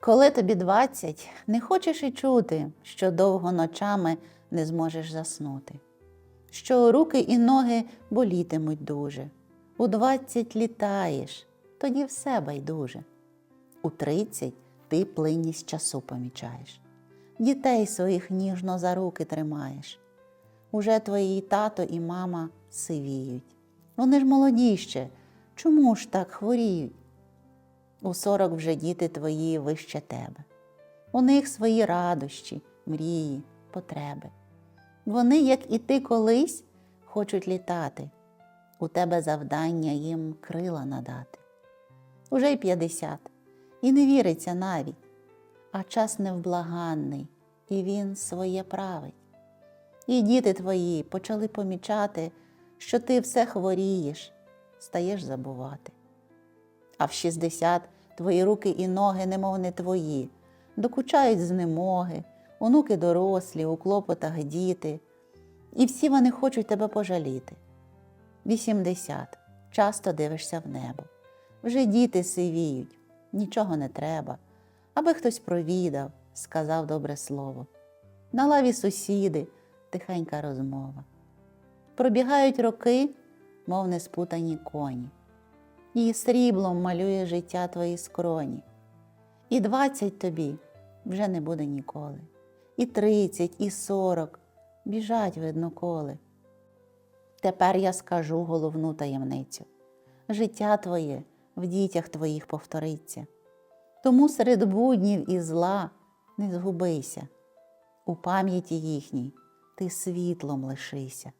Коли тобі двадцять, не хочеш і чути, що довго ночами не зможеш заснути, що руки і ноги болітимуть дуже. У двадцять літаєш, тоді все байдуже. У тридцять ти плинність часу помічаєш. Дітей своїх ніжно за руки тримаєш. Уже твої тато і мама сивіють. Вони ж молоді ще, чому ж так хворіють? У сорок вже діти твої вище тебе. У них свої радощі, мрії, потреби. Вони, як і ти колись, хочуть літати. У тебе завдання їм крила надати. Уже й п'ятдесят, і не віриться навіть, а час невблаганний, і він своє править. І діти твої почали помічати, що ти все хворієш, стаєш забувати. А в 60 твої руки і ноги, немов не твої, докучають знемоги, онуки дорослі, у клопотах діти, і всі вони хочуть тебе пожаліти. 80 часто дивишся в небо. Вже діти сивіють, нічого не треба, аби хтось провідав, сказав добре слово. На лаві сусіди, тихенька розмова. Пробігають роки, мов неспутані коні і сріблом малює життя твої скроні. І двадцять тобі вже не буде ніколи, і тридцять, і сорок біжать видно коли. Тепер я скажу головну таємницю. Життя твоє в дітях твоїх повториться. Тому серед буднів і зла не згубися. У пам'яті їхній ти світлом лишися.